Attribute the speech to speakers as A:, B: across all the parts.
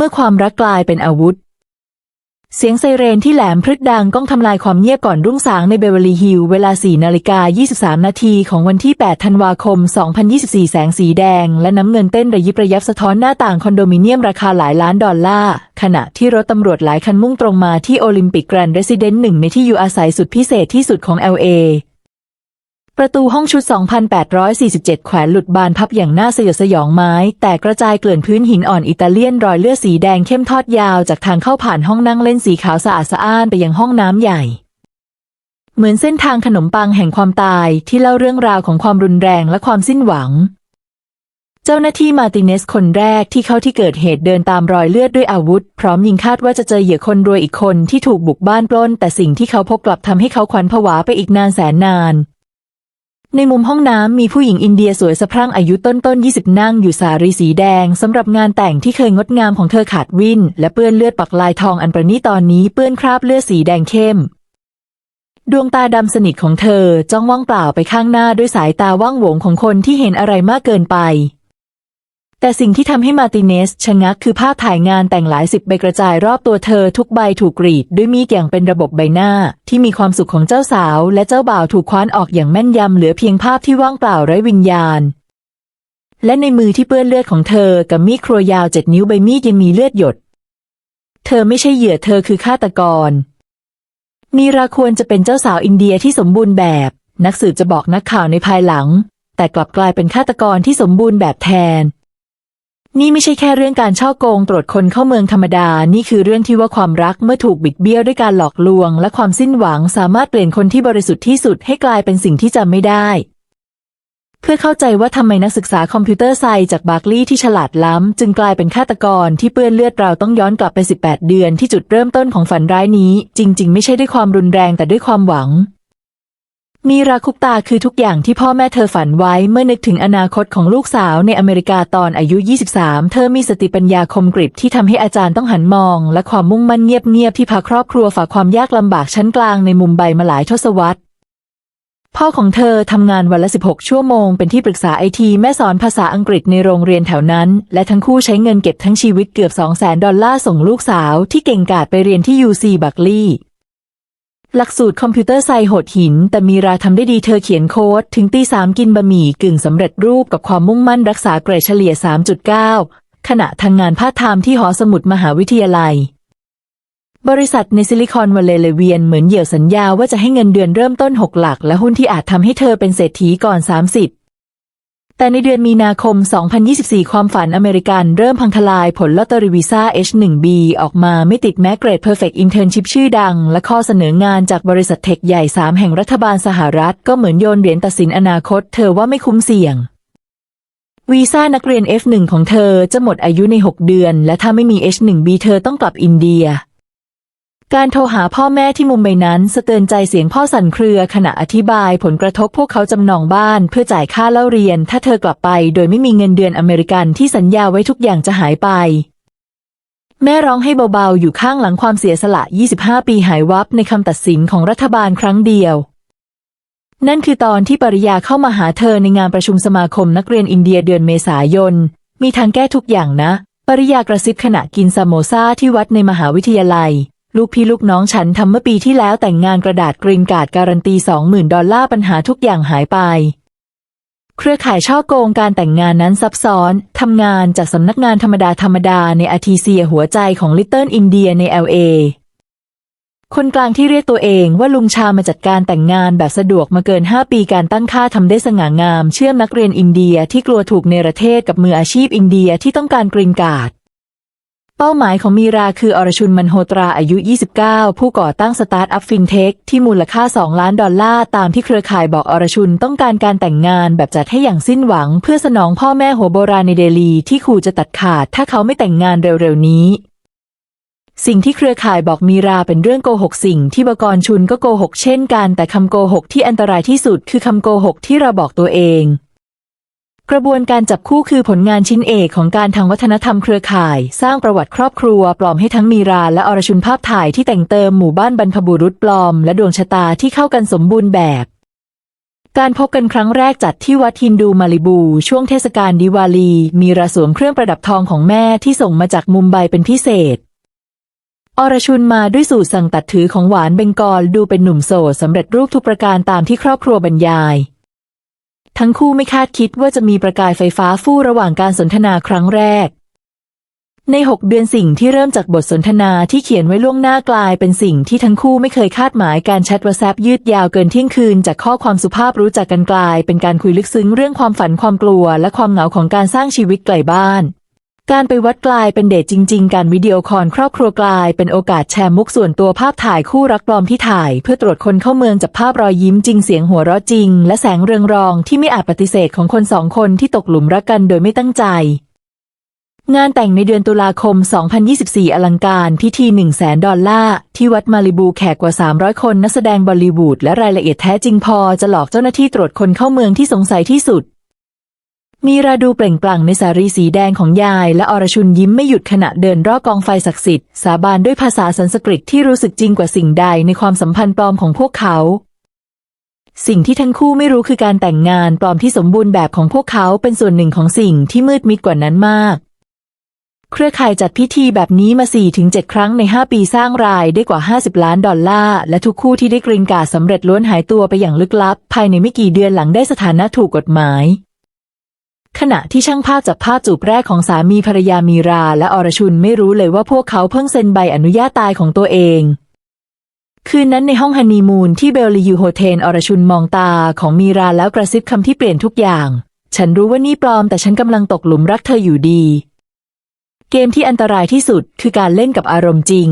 A: เมื่อความรักกลายเป็นอาวุธ เสียงไซเรนที่แหลมพรึดดังก้องทำลายความเงียบก่อนรุ่งสางในเบเวอร์ลีฮิลล์เวลา 4 นาฬิกา 23 นาทีของวันที่ 8 ธันวาคม 2024 แสงสีแดง และน้ำเงินเต้นระยิบระยับสะท้อนหน้าต่างคอนโดมิเนียมราคาหลายล้านดอลลาร์ ขณะที่รถตำรวจหลายคันมุ่งตรงมาที่โอลิมปิกแกรนด์เรสซิเดนต์หนึ่งในที่อยู่อาศัยสุดพิเศษที่สุดของ LA ประตูห้องชุด 2,847 แขวนหลุดบานพับอย่างน่าสยดสยองไม้ แต่กระจายเกลื่อนพื้นหินอ่อนอิตาเลียนรอยเลือดสีแดงเข้มทอดยาวจากทางเข้าผ่านห้องนั่งเล่นสีขาวสะอาดสะอ้านไปยังห้องน้ำใหญ่ เหมือนเส้นทางขนมปังแห่งความตายที่เล่าเรื่องราวของความรุนแรงและความสิ้นหวัง เจ้าหน้าที่มาติเนสคนแรกที่เข้าที่เกิดเหตุเดินตามรอยเลือดด้วยอาวุธ พร้อมยิงคาดว่าจะเจอเหยื่อคนรวยอีกคนที่ถูกบุกบ้านปล้น แต่สิ่งที่เขาพบกลับทำให้เขาขวัญผวาไปอีกนานแสนนาน ในมุมห้องน้ำมีผู้หญิงอินเดียสวยสะพรั่งอายุต้นต้นๆ20 นั่งอยู่สารีสีแดงสำหรับงานแต่งที่เคยงดงามของเธอขาดวินและเปื้อนเลือดปักลายทองอันประณีตตอนนี้เปื้อนคราบเลือดสีแดงเข้ม ดวงตาดำสนิทของเธอจ้องว่างเปล่าไปข้างหน้าด้วยสายตาว่างโหวงของคนที่เห็นอะไรมากเกินไป แต่สิ่งที่ทำให้มาติเนสชะงักคือภาพถ่ายงานแต่งหลายสิบใบกระจายรอบตัวเธอทุกใบถูกกรีดด้วยมีดอย่างเป็นระบบใบหน้า ที่มีความสุขของเจ้าสาว และเจ้าบ่าวถูกคว้านออกอย่างแม่นยำเหลือเพียงภาพที่ว่างเปล่าไร้วิญญาณ และในมือที่เปื้อนเลือดของเธอกับมีดครัวยาวเจ็ดนิ้วใบมีดยังมีเลือดหยด เธอไม่ใช่เหยื่อเธอคือฆาตกรมีราควรจะเป็นเจ้าสาวอินเดียที่สมบูรณ์แบบ นักสืบจะบอกนักข่าวในภายหลัง แต่กลับกลายเป็นฆาตกรที่สมบูรณ์แบบแทน นี่ไม่ใช่แค่เรื่องการช่อโกงตรวจคนเข้าเมืองธรรมดา นี่คือเรื่องที่ว่าความรักเมื่อถูกบิดเบี้ยวด้วยการหลอกลวง และความสิ้นหวังสามารถเปลี่ยนคนที่บริสุทธิ์ที่สุดให้กลายเป็นสิ่งที่จำไม่ได้ เพื่อเข้าใจว่าทำไมนักศึกษาคอมพิวเตอร์ไซน์จากบาร์กลีย์ที่ฉลาดล้ำ จึงกลายเป็นฆาตกรที่เปื้อนเลือดเราต้องย้อนกลับไป 18 เดือนที่จุดเริ่มต้นของฝันร้ายนี้ จริง ๆ ไม่ใช่ด้วยความรุนแรงแต่ด้วยความหวัง มีราคุปตาคือทุกอย่างที่พ่อแม่เธอฝันไว้เมื่อนึกถึงอนาคตของลูกสาวในอเมริกาตอนอายุ 23 เธอมีสติปัญญาคมกริบที่ทำให้อาจารย์ต้องหันมอง และความมุ่งมั่นเงียบๆที่พาครอบครัวฝ่าความยากลำบากชั้นกลางในมุมไบมาหลายทศวรรษพ่อของเธอทำงานวันละ 16 ชั่วโมง เป็นที่ปรึกษาไอที แม่สอนภาษาอังกฤษในโรงเรียนแถวนั้น และทั้งคู่ใช้เงินเก็บทั้งชีวิตเกือบ 200,000 ดอลลาร์ส่งลูกสาวที่เก่งกาจไปเรียนที่ UC บัคลีย์ หลักสูตรคอมพิวเตอร์ไซโหดหิน แต่มีราทำได้ดีเธอเขียนโค้ด ถึงตีสามกินบะหมี่กึ่งสำเร็จรูปกับความมุ่งมั่นรักษาเกรดเฉลี่ย 3.9 ขณะทำงานพาร์ทไทม์ที่หอสมุดมหาวิทยาลัย บริษัทในซิลิคอนวัลเลย์เลเวียนเหมือนเหยี่ยวสัญญาว่าจะให้เงินเดือนเริ่มต้น 6 หลัก และหุ้นที่อาจทำให้เธอเป็นเศรษฐีก่อน 30 แต่ในเดือนมีนาคม 2024 ความฝันอเมริกันเริ่มพังทลายผลลอตเตอรี่วีซ่า H1B ออกมาไม่ติดแม้เกรด Perfect Internship ชื่อดัง และข้อเสนองานจากบริษัทเทคใหญ่ 3 แห่งรัฐบาลสหรัฐ ก็เหมือนโยนเหรียญตัดสินอนาคต เธอว่าไม่คุ้มเสี่ยงวีซ่านักเรียน F1 ของเธอจะหมดอายุใน 6 เดือน และถ้าไม่มี H1B เธอต้องกลับอินเดีย การโทรหาพ่อแม่ที่มุมไบนั้นสะเตือนใจเสียงพ่อสั่นเครือขณะอธิบายผลกระทบพวกเขาจำนองบ้านเพื่อจ่ายค่าเล่าเรียน ถ้าเธอกลับไปโดยไม่มีเงินเดือนอเมริกันที่สัญญาไว้ทุกอย่างจะหายไป แม่ร้องให้เบาๆ อยู่ข้างหลังความเสียสละ 25 ปีหายวับในคำตัดสินของรัฐบาลครั้งเดียว นั่นคือตอนที่ปริยาเข้ามาหาเธอในงานประชุมสมาคมนักเรียนอินเดียเดือนเมษายน มีทางแก้ทุกอย่างนะ ปริยากระซิบขณะกินซามโมซาที่วัดในมหาวิทยาลัย ลูกพี่ลูกน้องฉันทำเมื่อปีที่แล้วแต่งงานกระดาษกรีนการ์ดการันตี20,000ดอลลาร์ปัญหาทุกอย่างหายไป เครือข่ายช่อโกงการแต่งงานนั้นซับซ้อนทำงานจากสำนักงานธรรมดาธรรมดาในอาทีเซียหัวใจของลิตเติ้ลอินเดียใน LA คนกลางที่เรียกตัวเองว่าลุงชามาจัดการแต่งงานแบบสะดวกมาเกิน 5 ปีการตั้งค่าทำได้สง่างาม เชื่อมนักเรียนอินเดียที่กลัวถูกเนรเทศกับมืออาชีพอินเดียที่ต้องการกรีนการ์ด เป้าหมายของมีราคืออรชุนมันโฮตราอายุ 29 ผู้ก่อตั้งสตาร์ทอัพฟินเทคที่มูลค่า 2 ล้านดอลลาร์ ตามที่เครือข่ายบอกอรชุนต้องการการแต่งงานแบบจัดให้อย่างสิ้นหวัง เพื่อสนองพ่อแม่หัวโบราณในเดลีที่ขู่จะตัดขาดถ้าเขาไม่แต่งงานเร็วๆนี้ สิ่งที่เครือข่ายบอกมีราเป็นเรื่องโกหกสิ่งที่บกรชุนก็โกหกเช่นกัน แต่คำโกหกที่อันตรายที่สุดคือคำโกหกที่เราบอกตัวเอง กระบวนการจับคู่คือผลงานชิ้นเอกของการทางวัฒนธรรมเครือข่าย สร้างประวัติครอบครัว ปลอมให้ทั้งมีราและอรชุนภาพถ่ายที่แต่งเติมหมู่บ้านบรรพบุรุษปลอม และดวงชะตาที่เข้ากันสมบูรณ์แบบ การพบกันครั้งแรกจัดที่วัดฮินดูมาลิบู ช่วงเทศกาลดิวาลี มีราสวมเครื่องประดับทองของแม่ที่ส่งมาจากมุมไบเป็นพิเศษ อรชุนมาด้วยสูตรสั่งตัดถือของหวานเบงกอลดูเป็นหนุ่มโสดสำเร็จรูปทุกประการตามที่ครอบครัวบรรยาย ทั้งคู่ไม่คาดคิดว่าจะมีประกายไฟฟ้าฟู่ระหว่างการสนทนาครั้งแรก ในหกเดือนสิ่งที่เริ่มจากบทสนทนาที่เขียนไว้ล่วงหน้ากลายเป็นสิ่งที่ทั้งคู่ไม่เคยคาดหมายการแชทวอทแซปยืดยาวเกินเที่ยงคืน จากข้อความสุภาพรู้จักกันกลาย เป็นการคุยลึกซึ้งเรื่องความฝันความกลัว และความเหงาของการสร้างชีวิตไกลบ้าน การไปวัดกลายเป็นเดทจริง ๆ การวิดีโอคอลครอบครัวกลายเป็นโอกาสแชร์มุกส่วนตัวภาพถ่ายคู่รักปลอมที่ถ่าย เพื่อตรวจคนเข้าเมืองจับภาพรอยยิ้มจริงเสียงหัวเราะจริง และแสงเรืองรองที่ไม่อาจปฏิเสธของคนสองคนที่ตกหลุมรักกันโดยไม่ตั้งใจ งานแต่งในเดือนตุลาคม 2024 อลังการพิธี 1 0 0 0 0แสนดอลลาร์ที่วัดมาริบูแขกกว่า 300 คนนักแสดงบอลลีวูดและรายละเอียดแท้จริงพอจะหลอกเจ้าหน้าที่ตรวจคนเข้าเมืองที่สงสัยที่สุด มีราดูเปล่งปลั่งในสารีสีแดงของยาย และอรชุนยิ้มไม่หยุดขณะเดินรอบกองไฟศักดิ์สิทธิ์สาบานด้วยภาษาสันสกฤตที่รู้สึกจริงกว่าสิ่งใดในความสัมพันธ์ปลอมของพวกเขา สิ่งที่ทั้งคู่ไม่รู้คือการแต่งงานปลอมที่สมบูรณ์แบบของพวกเขาเป็นส่วนหนึ่งของสิ่งที่มืดมิดกว่านั้นมาก เครือข่ายจัดพิธีแบบนี้มา4-7ครั้งใน 5 ปีสร้างรายได้กว่า 50 ล้านดอลลาร์และทุกคู่ที่ได้กรีนการ์ดสำเร็จล้วนหายตัวไปอย่างลึกลับ ภายในไม่กี่เดือนหลังได้สถานะถูกกฎหมาย ขณะที่ช่างภาพจับภาพจูบแรกของสามีภรรยามีรา และอรชุนไม่รู้เลยว่าพวกเขาเพิ่งเซ็นใบอนุญาตตายของตัวเอง คืนนั้นในห้องฮันนีมูนที่เบลลียูโฮเทลอรชุนมองตาของมีราแล้วกระซิบคำที่เปลี่ยนทุกอย่าง ฉันรู้ว่านี่ปลอมแต่ฉันกำลังตกหลุมรักเธออยู่ดี เกมที่อันตรายที่สุดคือการเล่นกับอารมณ์จริง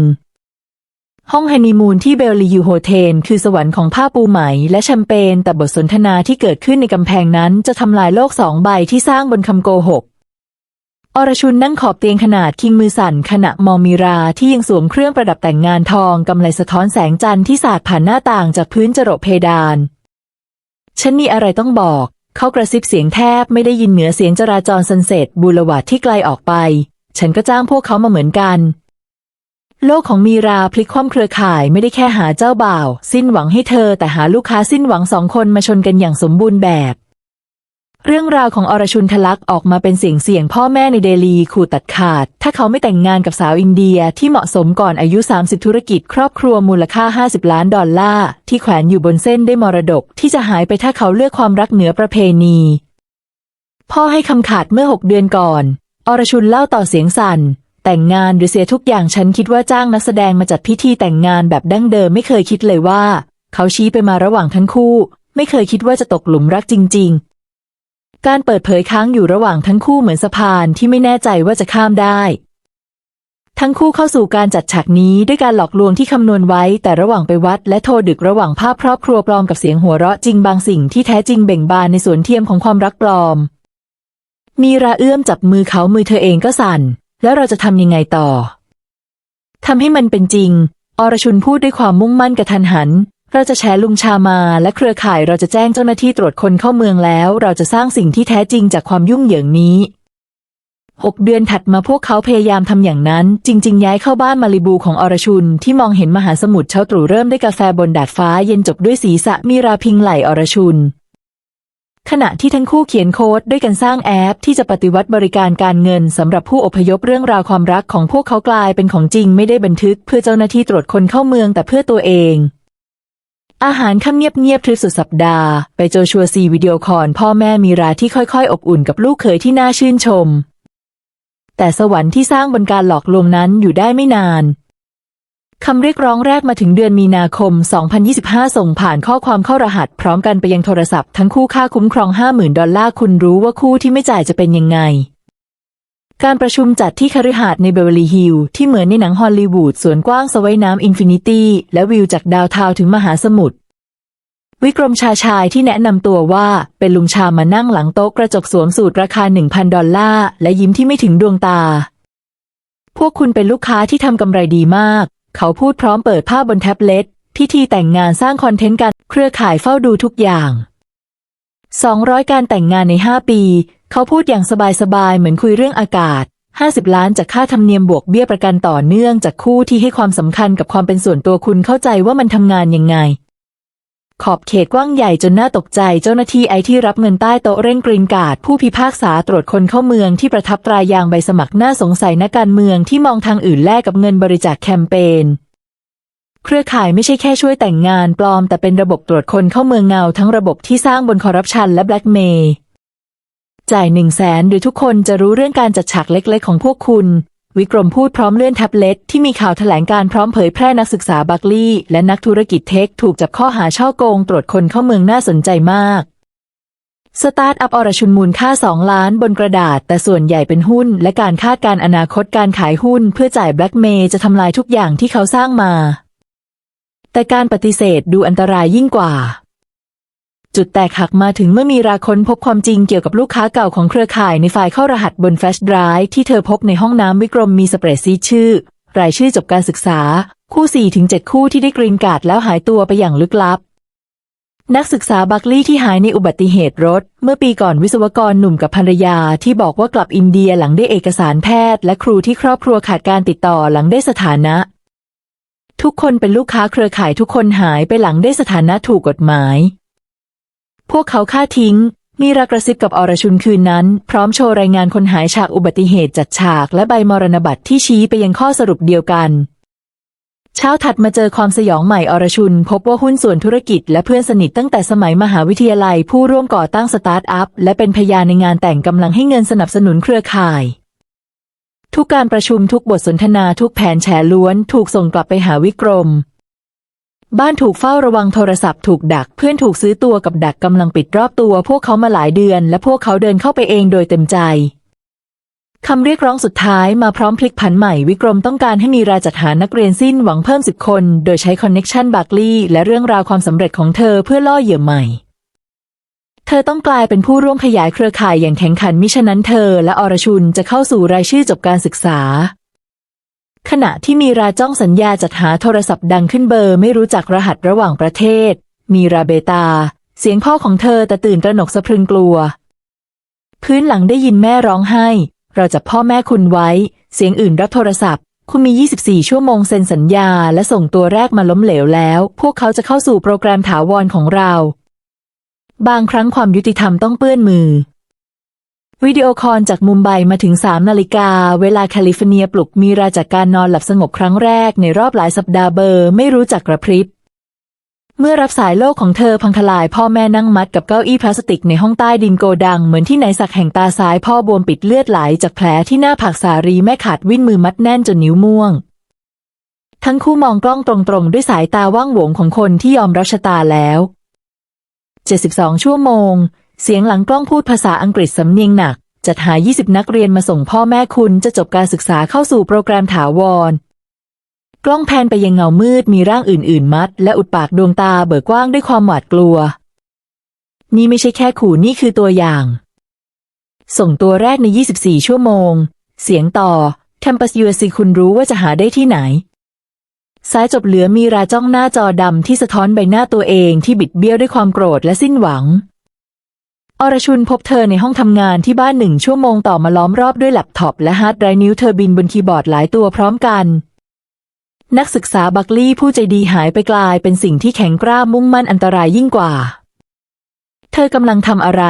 A: ห้องฮันนีมูนที่เบลลียูโฮเทลคือสวรรค์ของผ้าปูไหม และแชมเปญแต่บทสนทนาที่เกิดขึ้นในกำแพงนั้นจะทำลายโลกสองใบที่สร้างบนคำโกหก อรชุนนั่งขอบเตียงขนาดคิงมือสั่น ขณะมองมีราที่ยังสวมเครื่องประดับแต่งงานทองกำไลสะท้อนแสงจันทร์ที่สาดผ่านหน้าต่างจากพื้นจรดเพดาน ฉันมีอะไรต้องบอก เขากระซิบเสียงแทบไม่ได้ยินเหนือเสียงจราจรซันเซ็ตบูลวาดที่ไกลออกไป ฉันก็จ้างพวกเขามาเหมือนกัน โลกของมีราพลิกคว่ำเครือข่ายไม่ได้แค่หาเจ้าบ่าว สิ้นหวังให้เธอแต่หาลูกค้าสิ้นหวังสองคนมาชนกันอย่างสมบูรณ์แบบ เรื่องราวของอรชุนทะลักออกมาเป็นเสียงเสียงพ่อแม่ในเดลีขู่ตัดขาด ถ้าเขาไม่แต่งงานกับสาวอินเดียที่เหมาะสมก่อนอายุ 30 ธุรกิจครอบครัวมูลค่า 50 ล้านดอลลาร์ที่แขวนอยู่บนเส้นได้มรดกที่จะหายไปถ้าเขาเลือกความรักเหนือประเพณี พ่อให้คำขาดเมื่อหกเดือนก่อน อรชุนเล่าต่อเสียงสั่น แต่งงานหรือเสียทุกอย่างฉันคิดว่าจ้างนักแสดงมาจัดพิธีแต่งงานแบบดั้งเดิมไม่เคยคิดเลยว่า เขาชี้ไปมาระหว่างทั้งคู่ ไม่เคยคิดว่าจะตกหลุมรักจริง ๆ การเปิดเผยค้างอยู่ระหว่างทั้งคู่เหมือนสะพานที่ไม่แน่ใจว่าจะข้ามได้ ทั้งคู่เข้าสู่การจัดฉากนี้ด้วยการหลอกลวงที่คำนวณไว้ แต่ระหว่างไปวัด และโทรดึกระหว่างภาพครอบครัวปลอมกับเสียงหัวเราะจริงบางสิ่งที่แท้จริงเบ่งบานในสวนเทียมของความรักปลอม มีราเอื้อมจับมือเขามือเธอเองก็สั่น แล้วเราจะทำยังไงต่อทำให้มันเป็นจริง อรชุนพูดด้วยความมุ่งมั่นกระทันหัน เราจะแชร์ลุงชามา และเครือข่ายเราจะแจ้งเจ้าหน้าที่ตรวจคนเข้าเมืองแล้ว เราจะสร้างสิ่งที่แท้จริงจากความยุ่งเหยิงนี้หกเดือนถัดมาพวกเขาพยายามทำอย่างนั้น จริง ๆ ย้ายเข้าบ้านมาริบูของอรชุน ที่มองเห็นมหาสมุทรเช้าตรู่เริ่มด้วยกาแฟบนดาดฟ้าเย็นจบด้วยศีรษะมีราพิงไหลอรชุน ขณะที่ทั้งคู่เขียนโค้ดด้วยกันสร้างแอป ที่จะปฏิวัติบริการการเงินสำหรับผู้อพยพเรื่องราวความรักของพวกเขากลายเป็นของจริงไม่ได้บันทึกเพื่อเจ้าหน้าที่ตรวจคนเข้าเมืองแต่เพื่อตัวเอง อาหารค่ำเงียบๆทริปสุดสัปดาห์ ไปโจชัวซีวิดีโอคอลพ่อแม่มีราที่ค่อยๆ อบอุ่นกับลูกเขยที่น่าชื่นชม แต่สวรรค์ที่สร้างบนการหลอกลวงนั้นอยู่ได้ไม่นาน คำเรียกร้องแรกมาถึงเดือนมีนาคม 2025 ส่งผ่านข้อความเข้ารหัส พร้อมกันไปยังโทรศัพท์ทั้งคู่ค่าคุ้มครอง 50,000 ดอลลาร์คุณรู้ว่าคู่ที่ไม่จ่ายจะเป็นยังไง การประชุมจัดที่คฤหาสน์ในเบเวอร์ลีฮิลล์ที่เหมือนในหนังฮอลลีวูดสวนกว้างสระว่ายน้ำอินฟินิตี้และวิวจากดาวเทาวถึงมหาสมุทรวิกรมชาชายที่แนะนำตัวว่าเป็นลุงชามานั่งหลังโต๊ะกระจกสวมสูตรราคา 1,000 ดอลลาร์และยิ้มที่ไม่ถึงดวงตา พวกคุณเป็นลูกค้าที่ทำกำไรดีมาก เขาพูดพร้อมเปิดภาพบนแท็บเล็ตพิธีแต่งงานสร้างคอนเทนต์กันเครือข่ายเฝ้าดูทุกอย่าง 200 การแต่งงานใน 5 ปี เขาพูดอย่างสบายๆ เหมือนคุยเรื่องอากาศ 50 ล้านจากค่าธรรมเนียมบวกเบี้ยประกันต่อเนื่องจากคู่ที่ให้ความสำคัญกับความเป็นส่วนตัวคุณเข้าใจว่ามันทำงานยังไง ขอบเขตกว้างใหญ่จนน่าตกใจเจ้าหน้าที่ไอที่รับเงินใต้โต๊ะเร่งกรีนการ์ดผู้พิพากษาตรวจคนเข้าเมืองที่ประทับตรายางใบสมัครน่าสงสัยนักการเมืองที่มองทางอื่นแลกกับเงินบริจาคแคมเปญเครือข่ายไม่ใช่แค่ช่วยแต่งงานปลอม แต่เป็นระบบตรวจคนเข้าเมืองเงาทั้งระบบที่สร้างบนคอร์รัปชันและแบล็กเมย์จ่ายหนึ่งแสนหรือทุกคนจะรู้เรื่องการจัดฉากเล็กๆของพวกคุณ วิกรมพูดพร้อมเลื่อนแท็บเล็ตที่มีข่าวแถลงการพร้อมเผยแพร่นักศึกษาบัคลีย์และนักธุรกิจเทคถูกจับข้อหาช่อโกงตรวจคนเข้าเมืองน่าสนใจมากสตาร์ทอัพอรชุนมูลค่า 2 ล้านบนกระดาษ แต่ส่วนใหญ่เป็นหุ้น และการคาดการอนาคตการขายหุ้นเพื่อจ่ายแบล็กเมย์จะทำลายทุกอย่างที่เขาสร้างมา แต่การปฏิเสธดูอันตรายยิ่งกว่า จุดแตกหักมาถึงเมื่อมีราค้นพบความจริงเกี่ยวกับลูกค้าเก่าของเครือข่ายในไฟล์เข้ารหัสบนแฟลชไดรฟ์ที่เธอพบในห้องน้ำวิกรมมีสเปรดซีชื่อ รายชื่อจบการศึกษา คู่ 4-7 คู่ที่ได้กรีนการ์ดแล้วหายตัวไปอย่างลึกลับ นักศึกษาบัคลีย์ที่หายในอุบัติเหตุรถ เมื่อปีก่อนวิศวกรหนุ่มกับภรรยาที่บอกว่ากลับอินเดียหลังได้เอกสารแพทย์ และครูที่ครอบครัวขาดการติดต่อหลังได้สถานะ ทุกคนเป็นลูกค้าเครือข่ายทุกคนหายไปหลังได้สถานะถูกกฎหมาย พวกเขาฆ่าทิ้ง มีรากระซิบกับอรชุนคืนนั้น พร้อมโชว์รายงานคนหายฉากอุบัติเหตุจัดฉากและใบมรณบัตรที่ชี้ไปยังข้อสรุปเดียวกัน เช้าถัดมาเจอความสยองใหม่อรชุน พบว่าหุ้นส่วนธุรกิจและเพื่อนสนิทตั้งแต่สมัยมหาวิทยาลัยผู้ร่วมก่อตั้งสตาร์ทอัพและเป็นพยานในงานแต่งกำลังให้เงินสนับสนุนเครือข่ายทุกการประชุมทุกบทสนทนาทุกแผนแฉล้วน ถูกส่งกลับไปหาวิกรม บ้านถูกเฝ้าระวังโทรศัพท์ถูกดัก เพื่อนถูกซื้อตัวกับดักกำลังปิดรอบตัว พวกเขามาหลายเดือน และพวกเขาเดินเข้าไปเองโดยเต็มใจคำเรียกร้องสุดท้ายมาพร้อมพลิกผันใหม่วิกรมต้องการให้มีราจัดหานักเรียนสิ้นหวังเพิ่มสิบคน โดยใช้คอนเน็กชันบาร์กลีย์และเรื่องราวความสำเร็จของเธอเพื่อล่อเหยื่อใหม่ เธอต้องกลายเป็นผู้ร่วมขยายเครือข่ายอย่างแข็งขันมิฉะนั้นเธอและอรชุนจะเข้าสู่รายชื่อจบการศึกษา ขณะที่มีราจ้องสัญญาจัดหาโทรศัพท์ดังขึ้นเบอร์ไม่รู้จักรหัสระหว่างประเทศ มีราเบตา เสียงพ่อของเธอแต่ตื่นตระหนกสะพรึงกลัว พื้นหลังได้ยินแม่ร้องไห้ เราจับพ่อแม่คุณไว้ เสียงอื่นรับโทรศัพท์ คุณมี 24 ชั่วโมงเซ็นสัญญา และส่งตัวแรกมาล้มเหลวแล้ว พวกเขาจะเข้าสู่โปรแกรมถาวรของเรา บางครั้งความยุติธรรมต้องเปื้อนมือ วิดีโอคอลจากมุมไบมาถึง 3 นาฬิกา เวลาแคลิฟอร์เนียปลุกมีราจากการนอนหลับสงบครั้งแรกในรอบหลายสัปดาห์เบอร์ไม่รู้จักกระพริบ เมื่อรับสายโลกของเธอพังทลายพ่อแม่นั่งมัดกับเก้าอี้พลาสติกในห้องใต้ดินโกดัง เหมือนที่ไหนสักแห่งตาซ้ายพ่อบวมปิดเลือดไหลจากแผลที่หน้าผากสารีแม่ขาดวิ่นมือมัดแน่นจนนิ้วม่วง ทั้งคู่มองกล้องตรงๆ ด้วยสายตาว่างโหวงของคนที่ยอมรับชะตาแล้ว 72 ชั่วโมง เสียงหลังกล้องพูดภาษาอังกฤษสำเนียงหนัก จัดหา 20 นักเรียนมาส่งพ่อแม่คุณจะจบการศึกษาเข้าสู่โปรแกรมถาวร กล้องแพนไปยังเงามืดมีร่างอื่น ๆ มัด และอุดปากดวงตาเบิกกว้างด้วยความหวาดกลัว นี่ไม่ใช่แค่ขู่นี่คือตัวอย่าง ส่งตัวแรกใน 24 ชั่วโมง เสียงต่อ Campus USC คุณรู้ว่าจะหาได้ที่ไหนซ้ายจบเหลือมีราจ้องหน้าจอดำที่สะท้อนใบหน้าตัวเองที่บิดเบี้ยวด้วยความโกรธและสิ้นหวัง อรชุนพบเธอในห้องทำงานที่บ้านหนึ่งชั่วโมงต่อมาล้อมรอบด้วยแล็ปท็อปและฮาร์ดไดร์นิ้วเธอบินบนคีย์บอร์ดหลายตัวพร้อมกัน นักศึกษาบัคลี่ผู้ใจดีหายไปกลายเป็นสิ่งที่แข็งกร้ามุ่งมั่นอันตรายยิ่งกว่า เธอกำลังทำอะไร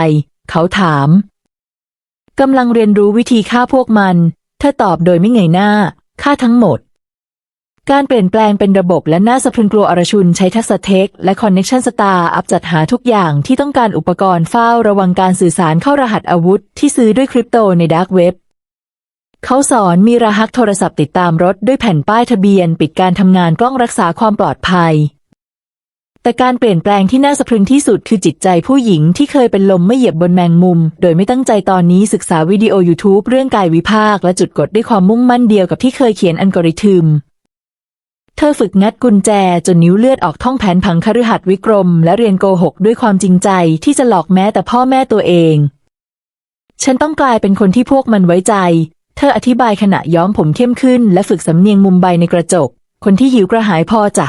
A: เขาถามกำลังเรียนรู้วิธีฆ่าพวกมัน เธอตอบโดยไม่เงยหน้าฆ่าทั้งหมด การเปลี่ยนแปลงเป็นระบบและน่าสะพรึงกลัวอรชุนใช้ทักษะเทค และคอนเน็ชันสตาร์อัพจัดหาทุกอย่างที่ต้องการอุปกรณ์เฝ้าระวังการสื่อสารเข้ารหัสอาวุธที่ซื้อด้วยคริปโตในดาร์กเว็บเขาสอนมีรหัสโทรศัพท์ติดตามรถด้วยแผ่นป้ายทะเบียน ปิดการทำงานกล้องรักษาความปลอดภัย แต่การเปลี่ยนแปลงที่น่าสะพรึงที่สุดคือจิตใจผู้หญิงที่เคยเป็นลมไม่เหยียบบนแมงมุม โดยไม่ตั้งใจตอนนี้ศึกษาวิดีโอ YouTube เรื่องกายวิภาคและจุดกดด้วยความมุ่งมั่นเดียวกับที่เคยเขียนอัลกอริทึม เธอฝึกงัดกุญแจจนนิ้วเลือดออกท่องแผนผังคฤหัสถ์วิกรม และเรียนโกหกด้วยความจริงใจที่จะหลอกแม้แต่พ่อแม่ตัวเอง ฉันต้องกลายเป็นคนที่พวกมันไว้ใจ เธออธิบายขณะย้อมผมเข้มขึ้น และฝึกสำเนียงมุมไบในกระจก คนที่หิวกระหายพอจ้ะ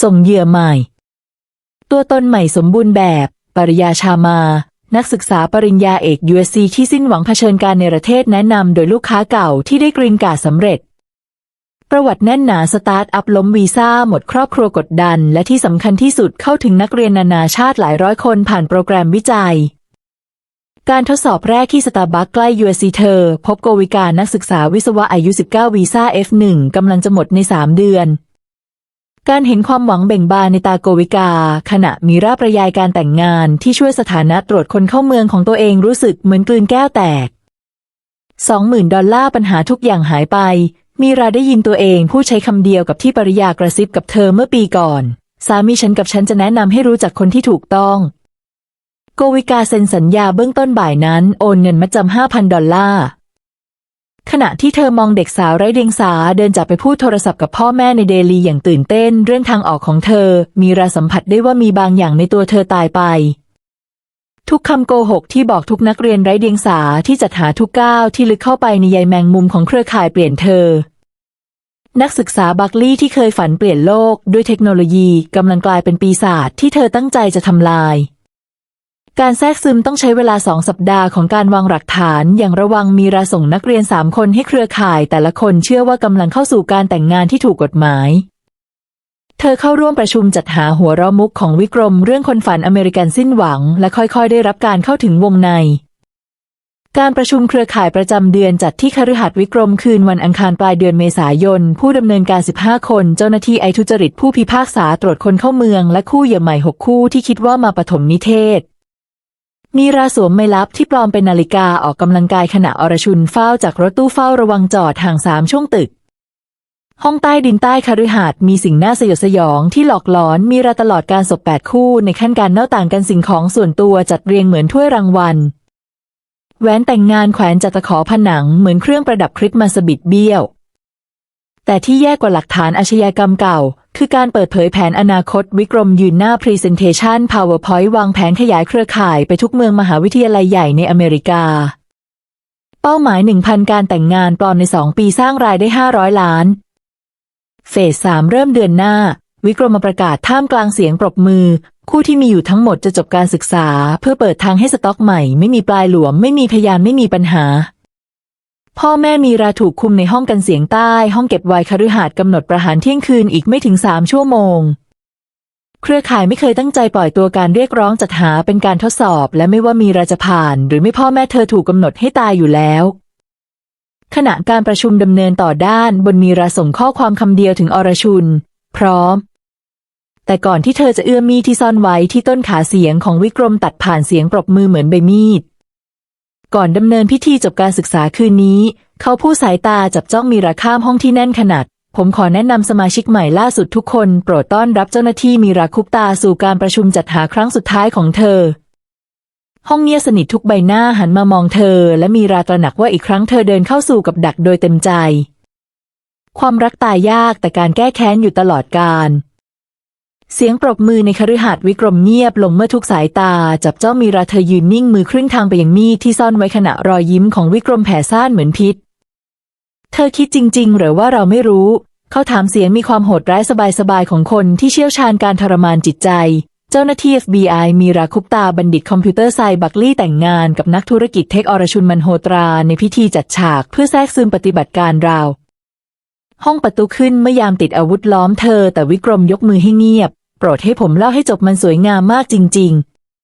A: ส่งเหยื่อใหม่ ตัวตนใหม่สมบูรณ์แบบ ปริยาชามา นักศึกษาปริญญาเอก USC ที่สิ้นหวังเผชิญการในประเทศแนะนำโดยลูกค้าเก่าที่ได้กรีนการ์ดสำเร็จ ประวัติแน่นหนาสตาร์ทอัพล้มวีซ่าหมดครอบครัวกดดัน และที่สำคัญที่สุดเข้าถึงนักเรียนนานาชาติหลายร้อยคนผ่านโปรแกรมวิจัยการทดสอบแรกที่สตาร์บัคใกล้ USC เธอ พบโกวิกานักศึกษาวิศวะอายุ 19 วีซ่า F1 กำลังจะหมดใน 3 เดือน การเห็นความหวังเบ่งบานในตาโกวิกา ขณะมีราประยายการแต่งงานที่ช่วยสถานะตรวจคนเข้าเมืองของตัวเองรู้สึกเหมือนกลืนแก้วแตก20,000ดอลลาร์ปัญหาทุกอย่างหายไป มีราได้ยินตัวเองพูดใช้คำเดียวกับที่ปริยากระซิบกับเธอเมื่อปีก่อน สามีฉันกับฉันจะแนะนำให้รู้จักคนที่ถูกต้อง โกวิกาเซ็นสัญญาเบื้องต้นบ่ายนั้นโอนเงินมาจำห้าพันดอลลาร์ ขณะที่เธอมองเด็กสาวไร้เดียงสาเดินจากไปพูดโทรศัพท์กับพ่อแม่ในเดลีอย่างตื่นเต้น เรื่องทางออกของเธอ มีราสัมผัสได้ว่ามีบางอย่างในตัวเธอตายไป ทุกคำโกหกที่บอกทุกนักเรียนไร้เดียงสาที่จัดหาทุกก้าวที่ลึกเข้าไปในใยแมงมุมของเครือข่ายเปลี่ยนเธอ นักศึกษาบัคลีย์ที่เคยฝันเปลี่ยนโลกด้วยเทคโนโลยีกำลังกลายเป็นปีศาจที่เธอตั้งใจจะทำลาย การแทรกซึมต้องใช้เวลาสองสัปดาห์ของการวางหลักฐานอย่างระวังมีราส่งนักเรียนสามคนให้เครือข่าย แต่ละคนเชื่อว่ากำลังเข้าสู่การแต่งงานที่ถูกกฎหมาย เธอเข้าร่วมประชุมจัดหาหัวเราะมุกของวิกรม เรื่องคนฝันอเมริกันสิ้นหวัง และค่อยๆ ได้รับการเข้าถึงวงใน การประชุมเครือข่ายประจำเดือนจัดที่คฤหัสถ์วิกรมคืนวันอังคารปลายเดือนเมษายน ผู้ดำเนินการ 15 คน เจ้าหน้าที่ไอทุจริตผู้พิพากษาตรวจคนเข้าเมือง และคู่เหยื่อใหม่ 6 คู่ที่คิดว่ามาปฐมนิเทศ มีราสวมไม่ลับที่ปลอมเป็นนาฬิกาออกกำลังกายขณะอรชุนเฝ้าจากรถตู้เฝ้าระวังจอดห่างสามช่วงตึก ห้องใต้ดินใต้คฤหาสน์มีสิ่งน่าสยดสยองที่หลอกหลอนมีราตลอดการศพแปดคู่ในขั้นการเน่าต่างกันสิ่งของส่วนตัวจัดเรียงเหมือนถ้วยรางวัลแหวนแต่งงานแขวนจากตะขอผนังเหมือนเครื่องประดับคริสต์มาสบิดเบี้ยว แต่ที่แย่กว่าหลักฐานอาชญากรรมเก่า คือการเปิดเผยแผนอนาคตวิกรมยืนหน้า Presentation PowerPoint วางแผนขยายเครือข่ายไปทุกเมืองมหาวิทยาลัยใหญ่ในอเมริกา เป้าหมาย 1,000 การแต่งงานปลอมใน 2 ปีสร้างรายได้ 500 ล้าน เฟสสามเริ่มเดือนหน้า วิกรมประกาศท่ามกลางเสียงปรบมือ คู่ที่มีอยู่ทั้งหมดจะจบการศึกษา เพื่อเปิดทางให้สต็อกใหม่ ไม่มีปลายหลวม ไม่มีพยานไม่มีปัญหา พ่อแม่มีราถูกคุมในห้องกันเสียงใต้ ห้องเก็บไวคฤหาสน์กำหนดประหารเที่ยงคืนอีกไม่ถึงสามชั่วโมง เครือข่ายไม่เคยตั้งใจปล่อยตัวการเรียกร้องจัดหาเป็นการทดสอบ และไม่ว่ามีราจะผ่าน หรือไม่พ่อแม่เธอถูกกำหนดให้ตายอยู่แล้ว ขณะการประชุมดำเนินต่อด้านบนมีราส่งข้อความคำเดียวถึงอรชุน พร้อม แต่ก่อนที่เธอจะเอื้อมมีดที่ซ่อนไว้ที่ต้นขาเสียงของวิกรมตัดผ่านเสียงปรบมือเหมือนใบมีด ก่อนดำเนินพิธีจบการศึกษาคืนนี้ เขาผู้สายตาจับจ้องมีราข้ามห้องที่แน่นขนาด ผมขอแนะนำสมาชิกใหม่ล่าสุดทุกคน โปรดต้อนรับเจ้าหน้าที่มีราคุปตาสู่การประชุมจัดหาครั้งสุดท้ายของเธอ ห้องเงียบสนิททุกใบหน้าหันมามองเธอ และมีราตระหนักว่าอีกครั้งเธอเดินเข้าสู่กับดักโดยเต็มใจ ความรักตายยากแต่การแก้แค้นอยู่ตลอดกาล เสียงปรบมือในคฤหาสน์วิกรมเงียบลงเมื่อทุกสายตา จับเจ้องมีราเธอยืนนิ่งมือครึ่งทางไปยังมีดที่ซ่อนไว้ขณะรอยยิ้มของวิกรมแผ่ซ่านเหมือนพิษ เธอคิดจริง ๆ หรือว่าเราไม่รู้ เขาถามเสียงมีความโหดร้ายสบายๆของคนที่เชี่ยวชาญการทรมานจิตใจ เจ้าหน้าที่ FBI มีราคุปตาบัณฑิตคอมพิวเตอร์ไซบักลี่แต่งงานกับนักธุรกิจเทคอรชุนมันโฮตราในพิธีจัดฉากเพื่อแทรกซึมปฏิบัติการราวห้องประตูขึ้นเมื่อยามติดอาวุธล้อมเธอ แต่วิกรมยกมือให้เงียบ โปรดให้ผมเล่าให้จบมันสวยงามมากจริง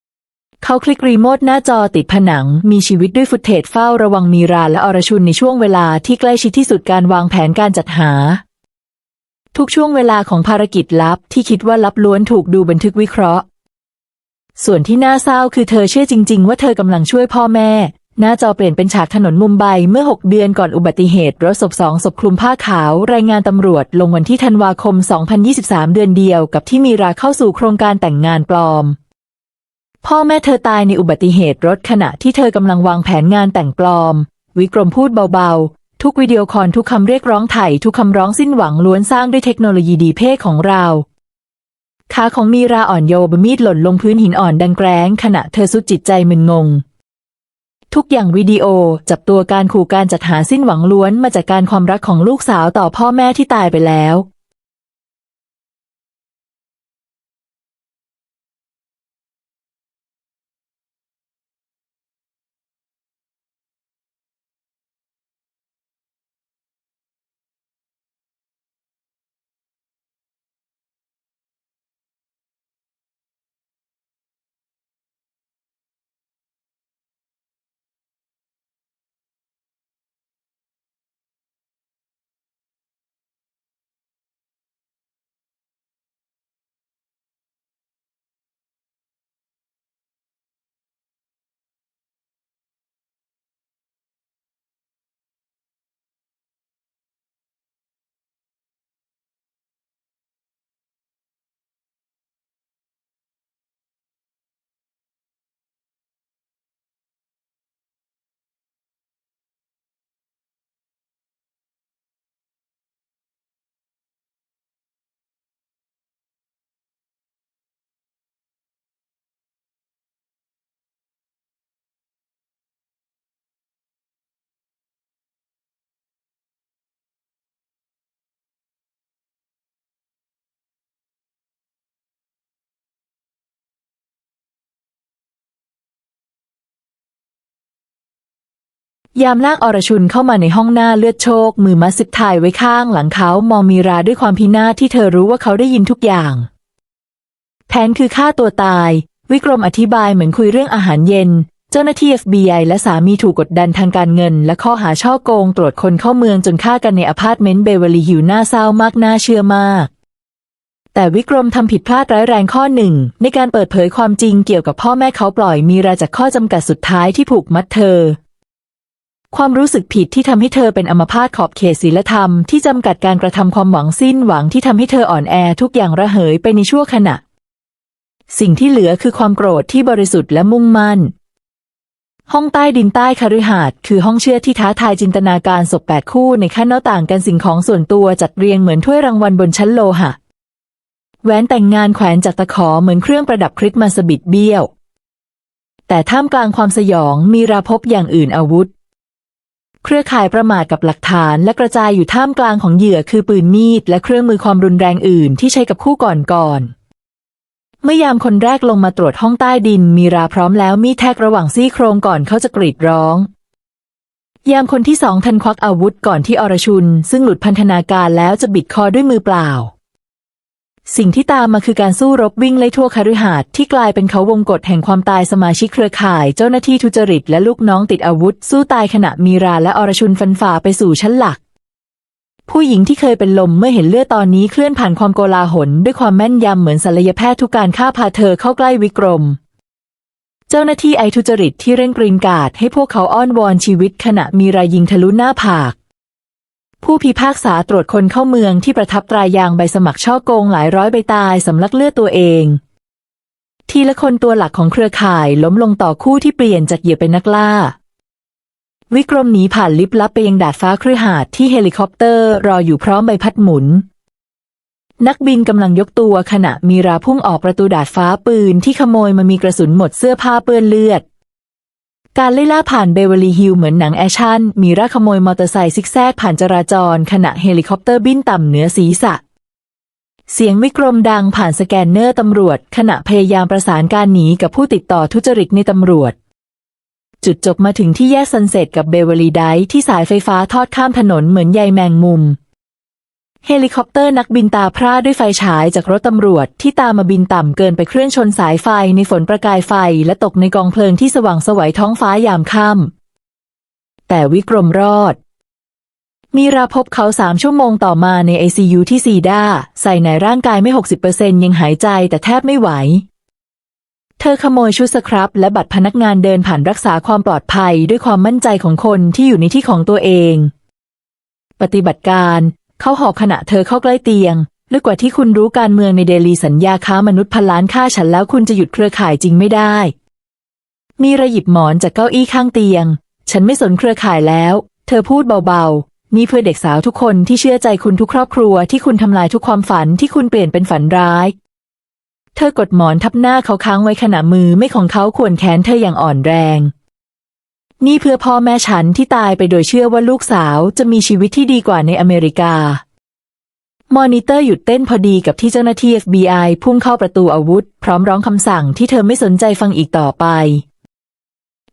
A: ๆ เขาคลิกรีโมทหน้าจอติดผนัง มีชีวิตด้วยฟุตเทจเฝ้าระวังมีราและอรชุนในช่วงเวลาที่ใกล้ชิดที่สุดการวางแผนการจัดหา ทุกช่วงเวลาของภารกิจลับที่คิดว่าลับล้วนถูกดูบันทึกวิเคราะห์ ส่วนที่น่าเศร้าคือเธอเชื่อจริง ๆ ว่าเธอกำลังช่วยพ่อแม่ หน้าจอเปลี่ยนเป็นฉากถนนมุมไบเมื่อ 6 เดือนก่อนอุบัติเหตุ รถศพสองศพคลุมผ้าขาว รายงานตำรวจ ลงวันที่ธันวาคม 2023 เดือนเดียวกับที่มีราเข้าสู่โครงการแต่งงานปลอม พ่อแม่เธอตายในอุบัติเหตุรถขณะที่เธอกำลังวางแผนงานแต่งปลอม วิกรมพูดเบาๆ ทุกวิดีโอคอลทุกคำเรียกร้องไถ่ทุกคำร้องสิ้นหวังล้วนสร้างด้วยเทคโนโลยีดีเพศของเราขาของมีราอ่อนโยบมีดหล่นลงพื้นหินอ่อนดังแกร้งขณะเธอสุดจิตใจมึนงง ทุกอย่างวิดีโอจับตัวการขู่การจัดหาสิ้นหวังล้วนมาจากการความรักของลูกสาวต่อพ่อแม่ที่ตายไปแล้ว ยามลากอรชุนเข้ามาในห้องหน้าเลือดโชก มือมัดซิบทายไว้ข้างหลังเขามองมีราด้วยความพินาศที่เธอรู้ว่าเขาได้ยินทุกอย่าง แผนคือฆ่าตัวตาย วิกรมอธิบายเหมือนคุยเรื่องอาหารเย็น เจ้าหน้าที่ FBI และสามีถูกกดดันทางการเงิน และข้อหาช่อโกงตรวจคนเข้าเมืองจนฆ่ากันในอพาร์ตเมนต์เบเวอร์ลีฮิลน่าเศร้ามากน่าเชื่อมากแต่วิกรมทำผิดพลาดร้ายแรงข้อหนึ่ง ในการเปิดเผยความจริงเกี่ยวกับพ่อแม่เขาปล่อยมีราจากข้อจำกัดสุดท้ายที่ผูกมัดเธอ ความรู้สึกผิดที่ทำให้เธอเป็นอัมพาตขอบเขตศีลธรรมที่จำกัดการกระทำความหวังสิ้นหวังที่ทำให้เธออ่อนแอทุกอย่างระเหยไปในชั่วขณะ สิ่งที่เหลือคือความโกรธที่บริสุทธิ์และมุ่งมั่น ห้องใต้ดินใต้คฤหาสน์คือห้องเชื่อที่ท้าทายจินตนาการศพแปดคู่ในขั้นหน้าต่างกันสิ่งของส่วนตัวจัดเรียงเหมือนถ้วยรางวัลบนชั้นโลหะแหวนแต่งงานแขวนจากตะขอเหมือนเครื่องประดับคริสต์มาสบิดเบี้ยว แต่ท่ามกลางความสยองมีราพบอย่างอื่นอาวุธ เครือข่ายประมาทกับหลักฐานและกระจายอยู่ท่ามกลางของเหยื่อคือปืนมีด และเครื่องมือความรุนแรงอื่นที่ใช้กับคู่ก่อนก่อน เมื่อยามคนแรกลงมาตรวจห้องใต้ดิน มีราพร้อมแล้วมีดแทกระหว่างซี่โครงก่อนเขาจะกรีดร้อง ยามคนที่สองทันควักอาวุธก่อนที่อรชุน ซึ่งหลุดพันธนาการแล้วจะบิดคอด้วยมือเปล่า สิ่งที่ตามมาคือการสู้รบวิ่งไล่ทั่วคฤหาสน์ที่กลายเป็นเขาวงกฏแห่งความตายสมาชิกเครือข่าย เจ้าหน้าที่ทุจริตและลูกน้องติดอาวุธ สู้ตายขณะมีราและอรชุนฟันฝ่าไปสู่ชั้นหลัก ผู้หญิงที่เคยเป็นลมเมื่อเห็นเลือดตอนนี้เคลื่อนผ่านความโกลาหลด้วยความแม่นยำเหมือนศัลยแพทย์ทุกการฆ่าพาเธอเข้าใกล้วิกรม เจ้าหน้าที่ไอทุจริตที่เร่งกรีนกราดให้พวกเขาอ้อนวอนชีวิตขณะมีรายยิงทะลุหน้าผาก ผู้พิพากษาตรวจคนเข้าเมืองที่ประทับตรายางใบสมัครช่อโกงหลายร้อยใบตายสำลักเลือดตัวเอง ทีละคนตัวหลักของเครือข่ายล้มลงต่อคู่ที่เปลี่ยนจากเหยื่อเป็นนักล่า วิกรมหนีผ่านลิฟต์ลับไปยังดาดฟ้าเครือหาสน์ที่เฮลิคอปเตอร์รออยู่พร้อมใบพัดหมุน นักบินกำลังยกตัวขณะมีราพุ่งออกประตูดาดฟ้าปืนที่ขโมยมามีกระสุนหมดเสื้อผ้าเปื้อนเลือด การไล่ล่าผ่านเบเวอร์ลีฮิลเหมือนหนังแอคชั่น มีราขโมยมอเตอร์ไซค์ซิกแซกผ่านจราจร ขณะเฮลิคอปเตอร์บินต่ำเหนือศีรษะ เสียงวิกรมดังผ่านสแกนเนอร์ตำรวจ ขณะพยายามประสานการหนีกับผู้ติดต่อทุจริตในตำรวจ จุดจบมาถึงที่แยกซันเซ็ตกับเบเวอร์ลีไดที่สายไฟฟ้าทอดข้ามถนนเหมือนใยแมงมุม เฮลิคอปเตอร์นักบินตาพร่าด้วยไฟฉายจากรถตำรวจที่ตามมาบินต่ำเกินไปเคลื่อนชนสายไฟในฝนประกายไฟและตกในกองเพลิงที่สว่างสวัยท้องฟ้ายามค่ำแต่วิกรมรอด มีราพบเขาสามชั่วโมงต่อมาใน ICU ที่ซีดาใส่ในร่างกายไม่ 60%ยังหายใจแต่แทบไม่ไหว เธอขโมยชุดสครับ และบัตรพนักงานเดินผ่านรักษาความปลอดภัยด้วยความมั่นใจของคนที่อยู่ในที่ของตัวเอง ปฏิบัติการ เขาหอบขณะเธอเข้าใกล้เตียงลึกกว่าที่คุณรู้การเมืองในเดลีสัญญาค้ามนุษย์พันล้านฆ่าฉันแล้วคุณจะหยุดเครือข่ายจริงไม่ได้ มีระหยิบหมอนจากเก้าอี้ข้างเตียง ฉันไม่สนเครือข่ายแล้ว เธอพูดเบาๆ นี่เพื่อเด็กสาวทุกคนที่เชื่อใจคุณทุกครอบครัวที่คุณทำลายทุกความฝันที่คุณเปลี่ยนเป็นฝันร้าย เธอกดหมอนทับหน้าเขาค้างไว้ขณะมือไม่ของเขาขวนแขนเธออย่างอ่อนแรง นี่เพื่อพ่อแม่ฉันที่ตายไปโดยเชื่อว่าลูกสาวจะมีชีวิตที่ดีกว่าในอเมริกา มอนิเตอร์หยุดเต้นพอดีกับที่เจ้าหน้าที่ FBI พุ่งเข้าประตูอาวุธ พร้อมร้องคำสั่งที่เธอไม่สนใจฟังอีกต่อไป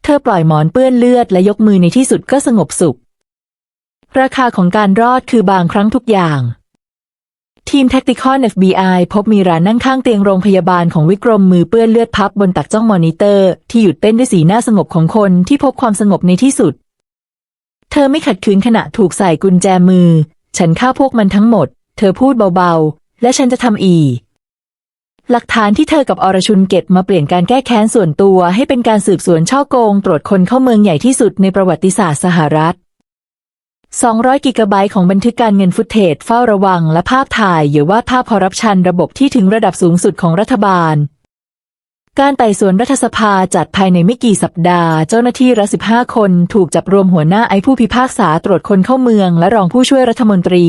A: เธอปล่อยหมอนเปื้อนเลือดและยกมือในที่สุดก็สงบสุข ราคาของการรอดคือบางครั้งทุกอย่าง ทีมแท็กติคอน FBI พบมีรานั่งข้างเตียงโรงพยาบาลของวิกรมมือเปื้อนเลือดพับบนตักจ้องมอนิเตอร์ ที่หยุดเต้นด้วยสีหน้าสงบของคนที่พบความสงบในที่สุด เธอไม่ขัดขืนขณะถูกใส่กุญแจมือ ฉันฆ่าพวกมันทั้งหมด เธอพูดเบาๆ และฉันจะทำอีกหลักฐานที่เธอกับอรชุนเก็บมาเปลี่ยนการแก้แค้นส่วนตัวให้เป็นการสืบสวนช่อโกง ตรวจคนเข้าเมืองใหญ่ที่สุดในประวัติศาสตร์สหรัฐ 200 กิกะไบต์ของบันทึกการเงินฟุตเทจเฝ้าระวังและภาพถ่ายหรือว่าภาพคอร์รัปชันระบบที่ถึงระดับสูงสุดของรัฐบาล การไต่สวนรัฐสภาจัดภายในไม่กี่สัปดาห์ เจ้าหน้าที่รัฐ15 คนถูกจับรวมหัวหน้าไอผู้พิพากษาตรวจคนเข้าเมือง และรองผู้ช่วยรัฐมนตรี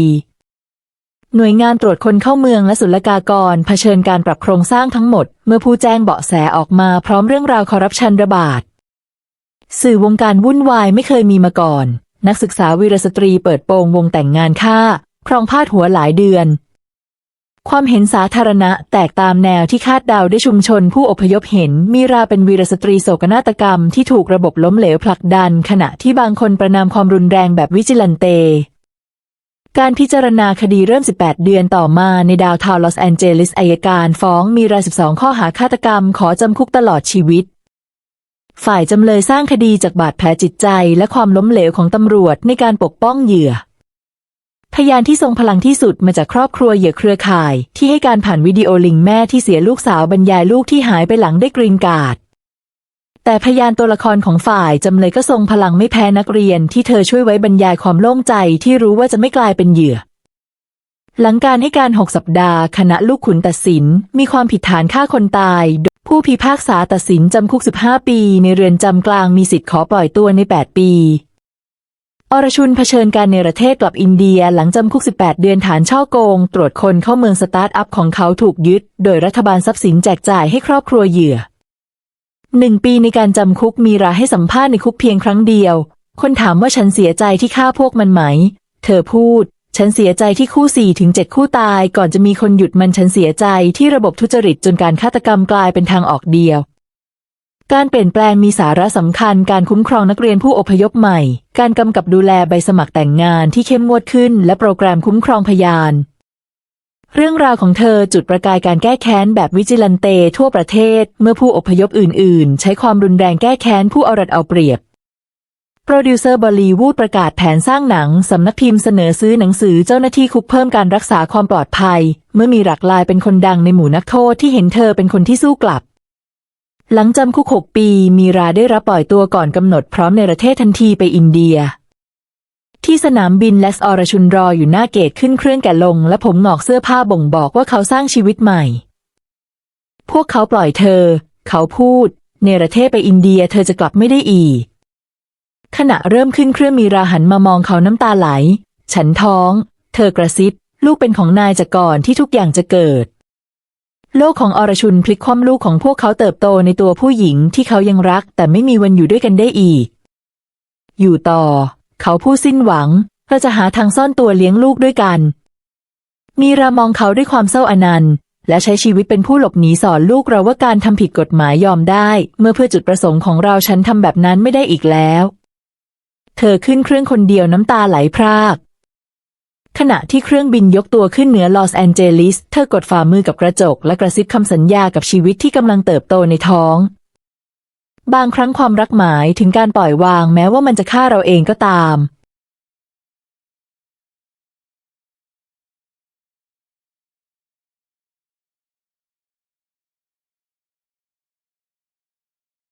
A: หน่วยงานตรวจคนเข้าเมืองและศุลกากรเผชิญการปรับโครงสร้างทั้งหมด เมื่อผู้แจ้งเบาะแสออกมาพร้อมเรื่องราวคอร์รัปชันระบาด สื่อวงการวุ่นวายไม่เคยมีมาก่อน นักศึกษาวีรสตรีเปิดโปงวงแต่งงานฆ่า ครองพาดหัวหลายเดือน ความเห็นสาธารณะแตกตามแนวที่คาดเดาได้ชุมชนผู้อพยพเห็นมีราเป็นวีรสตรีโศกนาฏกรรมที่ถูกระบบล้มเหลวผลักดัน ขณะที่บางคนประนามความรุนแรงแบบวิจิลันเต การพิจารณาคดีเริ่ม 18 เดือนต่อมาในดาวทาวน์ลอสแอนเจลิสอายการฟ้องมีรา 12 ข้อหาฆาตกรรมขอจำคุกตลอดชีวิต ฝ่ายจำเลยสร้างคดีจากบาดแผลจิตใจและความล้มเหลวของตำรวจในการปกป้องเหยื่อ พยานที่ทรงพลังที่สุดมาจากครอบครัวเหยื่อเครือข่าย ที่ให้การผ่านวิดีโอลิงแม่ที่เสียลูกสาวบรรยายลูกที่หายไปหลังได้กรีนการ์ดแต่พยานตัวละครของฝ่ายจำเลยก็ทรงพลังไม่แพ้นักเรียนที่เธอช่วยไว้บรรยายความโล่งใจที่รู้ว่าจะไม่กลายเป็นเหยื่อ หลังการให้การ 6 สัปดาห์ คณะลูกขุนตัดสิน มีความผิดฐานฆ่าคนตาย ผู้พิพากษาตัดสินจำคุก 15 ปี ในเรือนจำกลางมีสิทธิ์ขอปล่อยตัวใน 8 ปี อรชุนเผชิญการเนรเทศกลับอินเดียหลังจำคุก 18 เดือนฐานช่อโกง ตรวจคนเข้าเมืองสตาร์ทอัพของเขาถูกยึด โดยรัฐบาลทรัพย์สินแจกจ่ายให้ครอบครัวเหยื่อหนึ่งปีในการจำคุกมีราให้สัมภาษณ์ในคุกเพียงครั้งเดียว คนถามว่าฉันเสียใจที่ฆ่าพวกมันไหม เธอพูด ฉันเสียใจที่คู่สี่ถึงเจ็ดคู่ตายก่อนจะมีคนหยุดมันฉันเสียใจที่ระบบทุจริตจนการฆาตกรรมกลายเป็นทางออกเดียวการเปลี่ยนแปลงมีสาระสำคัญ การคุ้มครองนักเรียนผู้อพยพใหม่ การกำกับดูแลใบสมัครแต่งงานที่เข้มงวดขึ้น และโปรแกรมคุ้มครองพยาน เรื่องราวของเธอจุดประกายการแก้แค้นแบบวิจิลันเตทั่วประเทศ เมื่อผู้อพยพอื่น ๆ ใช้ความรุนแรงแก้แค้นผู้เอารัดเอาเปรียบ โปรดิวเซอร์บอลีวูดประกาศแผนสร้างหนัง สำนักพิมพ์เสนอซื้อหนังสือเจ้าหน้าที่คุกเพิ่มการรักษาความปลอดภัย เมื่อมีหลักลายเป็นคนดังในหมู่นักโทษที่เห็นเธอเป็นคนที่สู้กลับ หลังจำคุกหกปีมีราได้รับปล่อยตัวก่อนกำหนดพร้อมในประเทศทันทีไปอินเดีย ที่สนามบินเลสออรชุนรออยู่หน้าเกตขึ้นเครื่องแก่ลง และผมหงอกเสื้อผ้าบ่งบอกว่าเขาสร้างชีวิตใหม่ พวกเขาปล่อยเธอ เขาพูด เนรเทศไปอินเดียเธอจะกลับไม่ได้อีก ขณะเริ่มขึ้นเครื่องมีราหันมามองเขาน้ำตาไหล ฉันท้อง เธอกระซิบ ลูกเป็นของนายจากก่อนที่ทุกอย่างจะเกิด โลกของอรชุนพลิกคว่ำลูกของพวกเขาเติบโตในตัวผู้หญิงที่เขายังรัก แต่ไม่มีวันอยู่ด้วยกันได้อีก อยู่ต่อ เขาพูดสิ้นหวังเราจะหาทางซ่อนตัวเลี้ยงลูกด้วยกัน มีรามองเขาด้วยความเศร้าอนันต์ และใช้ชีวิตเป็นผู้หลบหนีสอนลูกเราว่าการทำผิดกฎหมายยอมได้ เมื่อเพื่อจุดประสงค์ของเราฉันทำแบบนั้นไม่ได้อีกแล้ว เธอขึ้นเครื่องคนเดียวน้ำตาไหลพราก ขณะที่เครื่องบินยกตัวขึ้นเหนือลอสแอนเจลิส เธอกดฝ่ามือกับกระจก และกระซิบคำสัญญากับชีวิตที่กำลังเติบโตในท้อง บางครั้งความรักหมายถึงการปล่อยวางแม้ว่ามันจะฆ่าเราเองก็ตาม